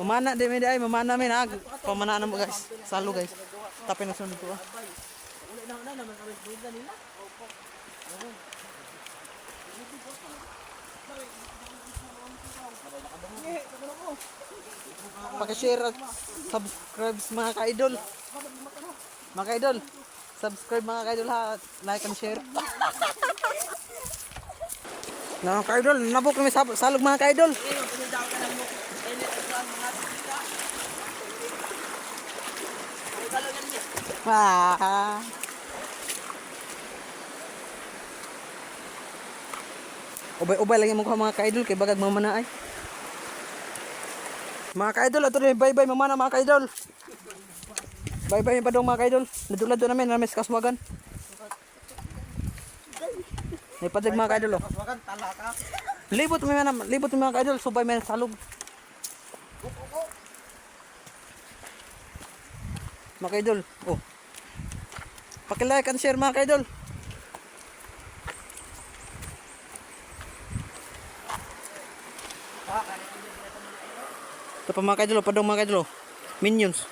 Mamana di mi ay mamana mi na pamana na guys. Salo guys. Tapi na sunod ko. ah. Paki-share at subscribe mga ka-idol. Mga ka-idol. Subscribe mga ka-idol ha. Like and share. Na ka-idol, nabok kami sa salog mga ka-idol. Ah. Ubay-ubay lang yung mga ka-idol kay bagag mamana ay. Mga ka-idol, ato rin bye-bye mamana mga ka-idol. Bye-bye pa dong mga ka-idol. Nadulad namin, namin sa kaswagan. May padag mga ka-idol oh. Libot mga libot mga ka-idol, subay may salog. Mga ka-idol, oh. Paki-like and share mga ka-idol. Ito pa mga ka-idol, oh, padong mga ka-idol. oh. Minions.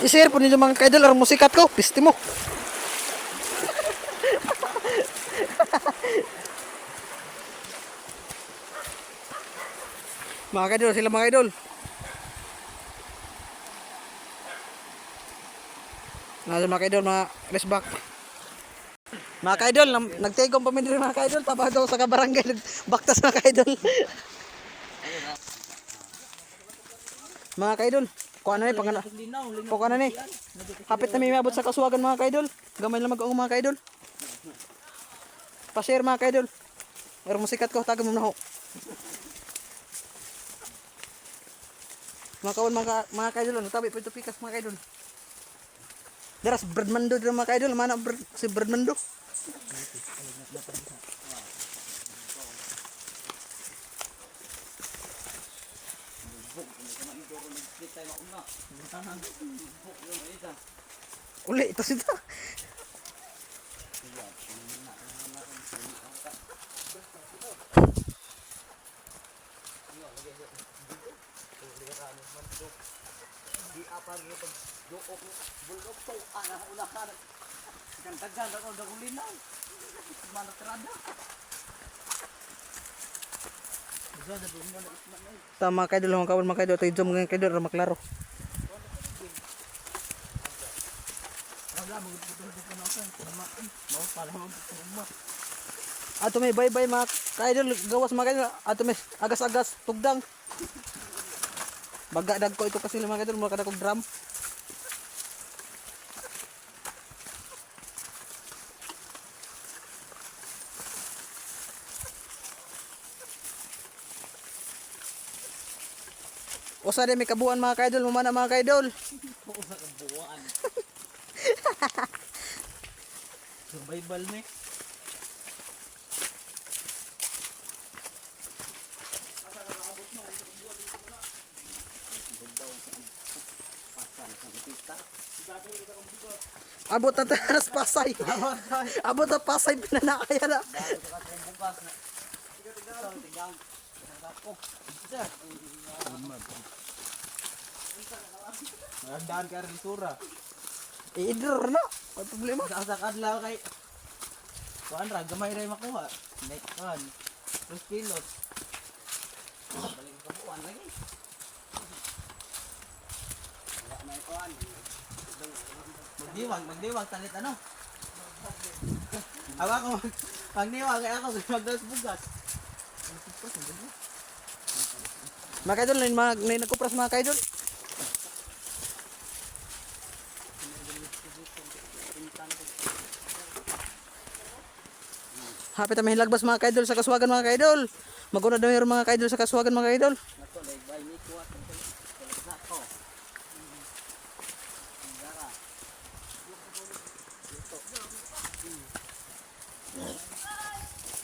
I-share po ninyo mga ka-idol, ang musikat ko, pisti mo. Mga ka-idol, sila mga ka-idol. Nasa mga ka-idol, mga rest back. Mga nam- nagtigong pa min rin mga ka-idol, taba daw sa kabarangay, baktas mga ka-idol. mga ka-idol, kuha na ni, pangana. Kuha na ni. Kapit na may mabot sa kaswagan mga ka-idol. Gamay lang mag mga ka-idol. Pa-share mga ka-idol. Pero musikat ko, taga mo na ho. Mga kawan mga, ka- mga ka-idol, ano tabi pito pikas mga ka-idol. Daras Bradmando dito mga ka-idol, mana Brad, si Bradmando. Uli, ito sita. Di apa ni pag dook bulok to ana una ka. Kan tagan ako. Bisa na mo na na. Tama mga ka-idol, mga kawan mga. Ito yung zoom ngayon ka-idol, para maklaro. Mo na. Mo mo. Ato may bye-bye mga ka-idol, gawas mga ka-idol. Ato may agas-agas, tugdang. Baga dag ko ito kasi mga ka-idol, mga kadakog drum. Usa din may kabuan mga ka-idol, mumana mga ka-idol. Usa ka buwan. Survival ni. Abot na taras pasay. Abot na pasay pinanakaya na. Nagdaan ka rin sura. I-idler na. Ang problema. Sa kadlaw kay Kuan ra gamay ra makuha. Next kan. 2 kilos. Balik ka buwan lagi. Wala na kuan. Magdiwag, magdiwag talit ano? Awa ko. Magdiwag kay ako magdas bugas. Mga kaidol, na mga na nagkupras mga kaidol. Hapit na may hilagbas mga kaidol sa kaswagan mga kaidol. Maguna daw mga kaidol sa kaswagan mga kaidol. Nako like bay ni kuat. Nako.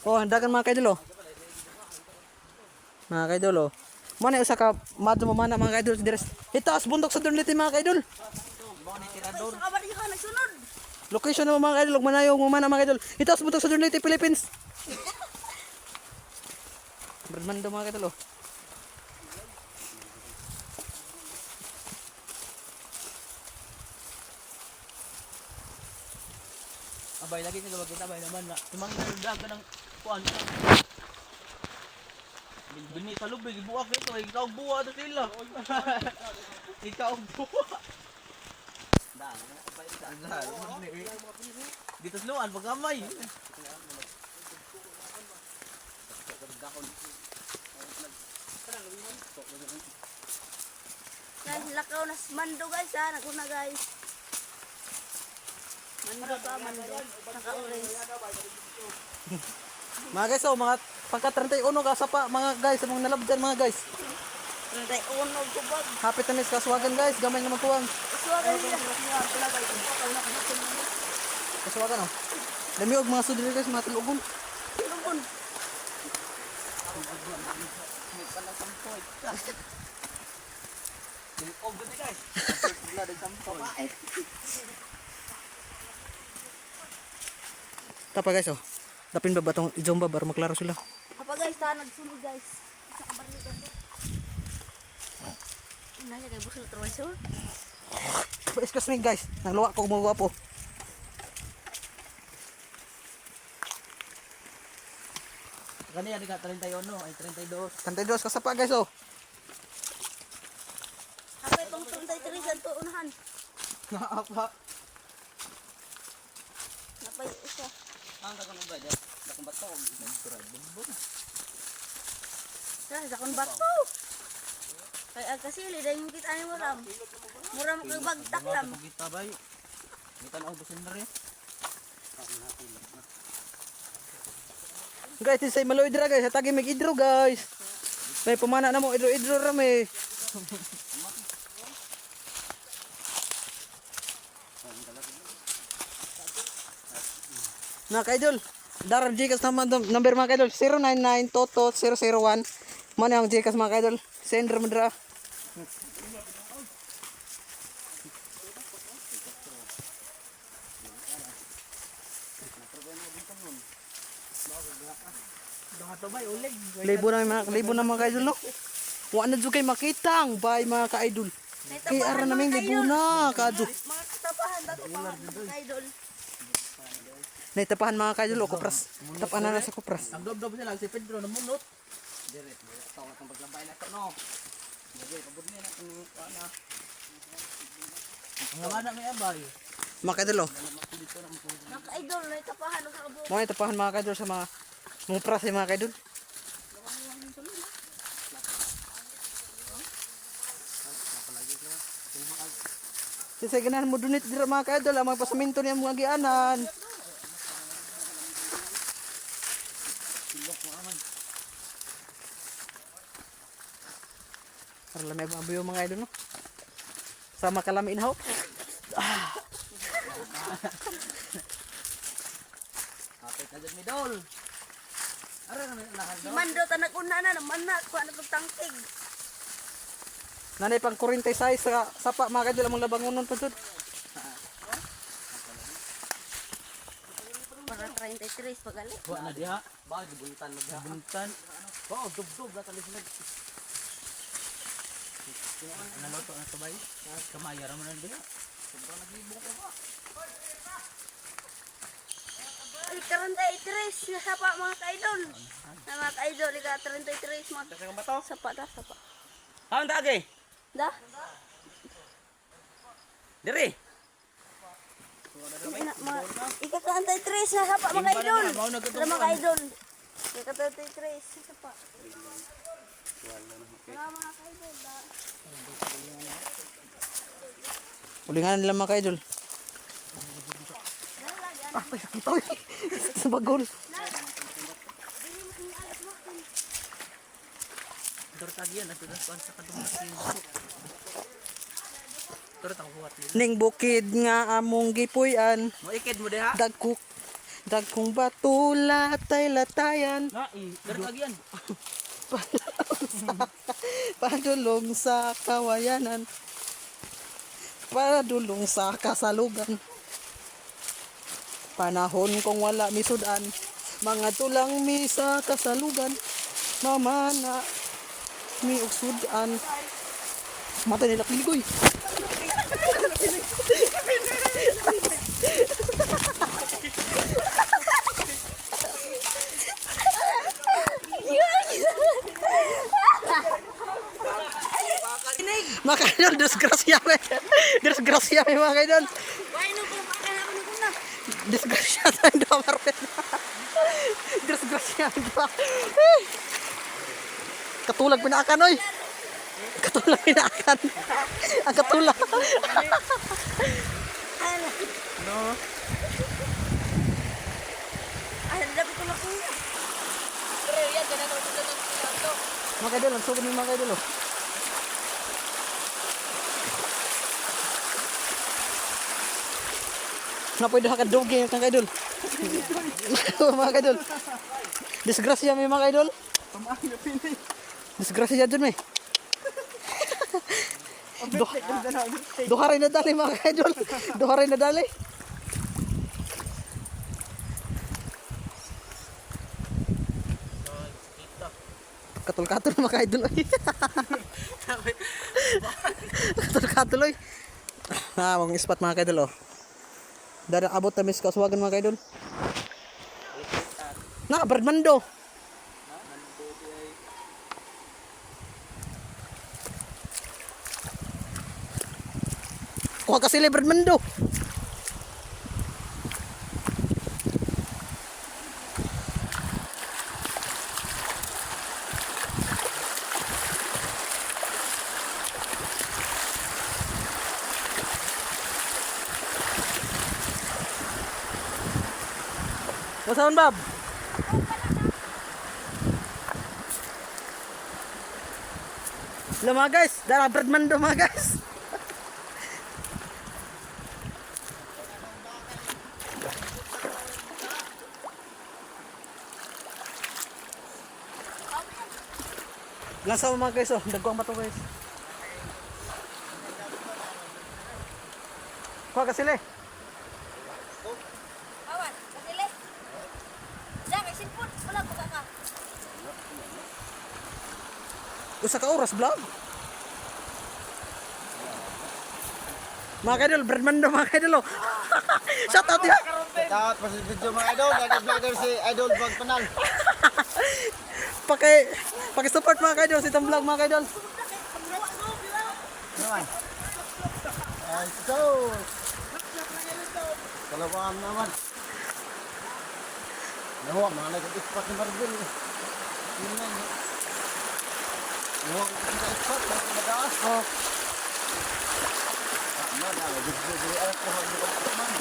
Oh, handagan mga kaidol. Mga kaidol. Mana usa ka madto mo mana mga kaidol sa deres. Itaas bundok sa dunlit mga kaidol. Mo. Location naman mga idol, manayo mga mga idol. Ito sa butok sa Dunliti, Philippines. Berman daw mga idol oh. Abay, lagi nyo kita abay naman na. Tumang inanundag ka ng kuhan ka. Bini kalubig, ibuak ito. Ikaw buwa na sila. Ikaw buwa. Dito sa luan, pagkamay. Lakaw na mando guys ha, naguna guys. Mando pa, mando. Naka-orange. Mga guys, oh, mga pangka 31 ka sa pa, mga guys, mga nalabdan mga guys. Renday unog ko bag. Happy tamis kaswagan guys, gamay nga magkuwang. Suwagan nila. Kaswagan oh. Dami og mga sudiri guys, mga tilugon. Oh, ganda guys. Wala din sampoy. Tapa guys oh. Dapin ba batong ijomba bar maklaro sila. Apa guys, ta nagsunod guys. Sa kabarligan ko. Nanya kay busil terus sir. Excuse me guys, nagluwa ko mga gwapo. Kani ka 31 ay 32. Kantay dos ka sa pa guys oh. Apa itong tuntay tirisan to unahan. Apa? Ang kakang ba dyan? Dakong bato. Sa dakon bato. Kay ang kasili dahil yung kita ni muram. Muram kay bagtak lam. Kita ba yun? Kita na ubusin na rin. Guys, this ay malo idra guys, hatagi mig idro guys. May pamana na mo idro idro rame. Na kaidol, darar Gcash naman number mga kaidol 099 toto 001. Mana ang Gcash mga kaidol? Sender mo dra. Libo na mga libo na mga kaidol no. Wa na jud kay makitang bay mga kaidol. Kay ara naming libo na kadto. Mga katapahan dato pa mga idol. Naitapahan mga kaidol o kupras. Tapahan na sa kupras. Ang dob-dob sila si Pedro na munot. Dire. Tawag ang paglambay na ito no. Dire, kabud niya na kung ano. Ang na may abay. Mga kaidol oh. Mga idol, na itapahan ng kabo. Mga itapahan mga kaidol sa mga mga pras eh, mga kaidol. Kasi ganahan mo dunit dira mga kaidol ang mga pasaminto niya mga gianan. Para lamay mga buyo mga idol no. Sama kalami inhaw. Kapit na dyan, Midol. Ara na may lakas Si Mando tanak una na naman na kuha na pagtangkig. Nanay pang 46 sa sapa mga kaidol among labangonon pa jud. Para 33 pagali. Buwa na diha. Ba, gibuntan na diha. Gibuntan. Oo, dub-dub na talis na. Naloto na sabay. Kamayara mo na diha. Sobrang naglibong ko ba? Ay, 33 na sapa mga ka-idol. Na mga ka-idol, ika 33 mga Kasi kang bato. sapa da, sapa. Ang dagi. Da? Diri. Na, mga, ika 33 na sapa mga na Sila mga ka-idol. Ika 33 na sapa. Wala mga ka-idol, da. Ulingan nila mga kaidol. Ah, sakit oy. Sa bagol. Dor tagi yan. Ito na sa kadung na siyo. Dor tang buhat nila. Ning bukid nga among gipuy-an. Mo ikid mo diha. Dagkuk dagkong bato latay latayan Na, i. Dor tagi yan. padulong sa kawayanan padulong sa kasalugan Panahon kong wala misudan. Mga tulang mi sa kasalugan. Mamana mi og sudan. Mata nila piligoy. Mga kaidol, disgrasya me. Disgrasya me mga kuna? Disgrasya tayo daw Marvel. Disgrasya ba? Katulag pinaakan oy. Katulag pinaakan. Ang katulag. no. Ay, dapat ko na kuna. Pero yan, ganun ako sa ganun. Mga kaidol, ang sugod ni mga kaidol. oh. Na pwede ka kadugi mga kaidol. mga kaidol. Disgrasya may mga kaidol. Disgrasya dyan may. Do, duharay na dali mga kaidol. Duharay na dali. Katul-katul mga kaidol. oy. Ah, mga spot mga kaidol oh. Dari abot na mis kaswagan mga kaidol. Na, Bernardo. Kuha ka sila Bernardo. What's on, Bob? Hello mga guys, dara Bernardo mga guys. Lasa mo mga guys, oh. Dagwang bato guys. Kuha ka sila eh. Awan. Diyan, may sinpon. Wala ko ka. Usa ka oras vlog. Mga kaidol, Bernardo mga kaidol. oh. Shout out ya. Dapat pa sa video mga idol. Dahil vlogger si Idol Vlog Panal. Paki paki support mga kaidol sa itong vlog mga kaidol. Naman. Ay, so. Kalawaan naman. Nahuwa, mga nag-ispat ni Marvin. Yun na yun. Nahuwa ko sa ispat, mga madaas. Oh, Ano, dahil gusto ko ko hanggang ko pa man.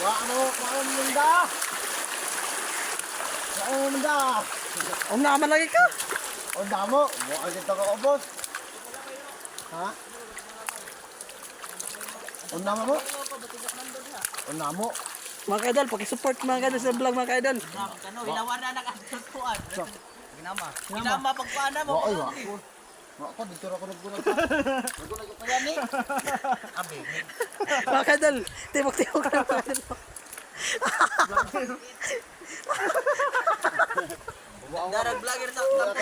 Wa ano, wa ano munda. Wa ano munda. um naman lagi ka. O damo, mo ang kita ko obos. Ha? O namo mo? O namo. Mga kaidol, paki support mga kaidol sa vlog mga kaidol. Ano, ilawan na nag-atutuan. Ginama. Ginama pagpaana mo. Wa ay wa. Wa ko dito ra ko naggunag. Naggunag ko yan ni. Abi. Mga kaidol, tibok-tibok na mga kaidol. Darag vlogger sa ka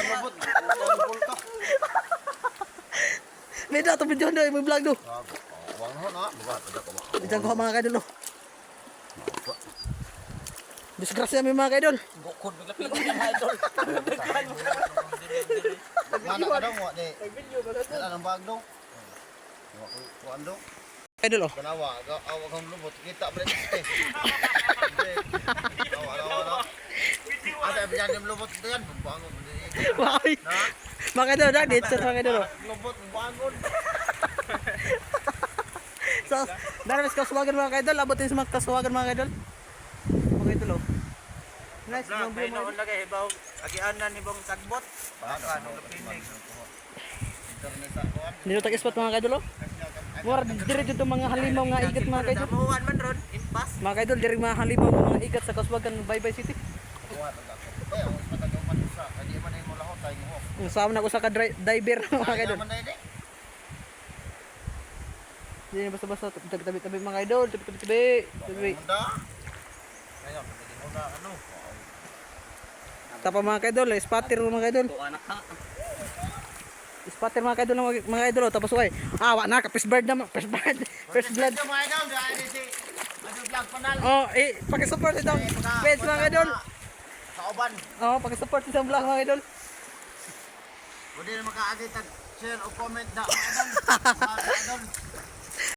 ka. May dato video na yung vlog do. Ada ko. Mga kaidol. oh. Disgrasya may mga kaidol. bukod bigla pili ng idol. Mana ka daw wa ni. Wala nang bag dong. Wa ko ando. Kaidol oh. Kanawa, awag kang lubot. Kita eh. Awa, awa, awa. Asa ba yan yung lubot ito yan? Bangon. Mga kaidol, na dito sa mga oh. Lubot, bangon. So, daramis kaswagan mga kaidol, abutin sa mga kaswagan mga kaidol. Mga kaidol oh. Nice, mga view mga kaidol. lagay hibaw. Agianan hibang tagbot. Baka nung pinig. Dito tag spot mga kaidol oh. Mura diri dito mga halimaw nga igat mga kaidol. Damuhan man ron. Impas. Mga kaidol diri mga halimaw nga mga igat sa kaswagan Bye Bye City. Kuwan, tagak. Eh, ang matagaw man sa. Kadi man ay mo lahot tayo mo. Ang sama na ko sa ka diver mga kaidol. ini. Hindi na basta-basta. Tabi-tabi mga idol. Tabi-tabi. Tabi. Ngayon, ano. Tapa mga kaidol. Spatter mga kaidol. Tuwa na ka. Spatter mga kaidol mga, mga idol. oh. Tapos uy. Awa na ka. First bird na. First bird. First blood. Ito mga idol, dahil si ano vlog panal. Oh, eh, pakisupport itong page mga idol. Sa uban. Oh, pakisupport itong vlog mga idol. Pwede na makaagit share o comment na mga idol. Mga idol.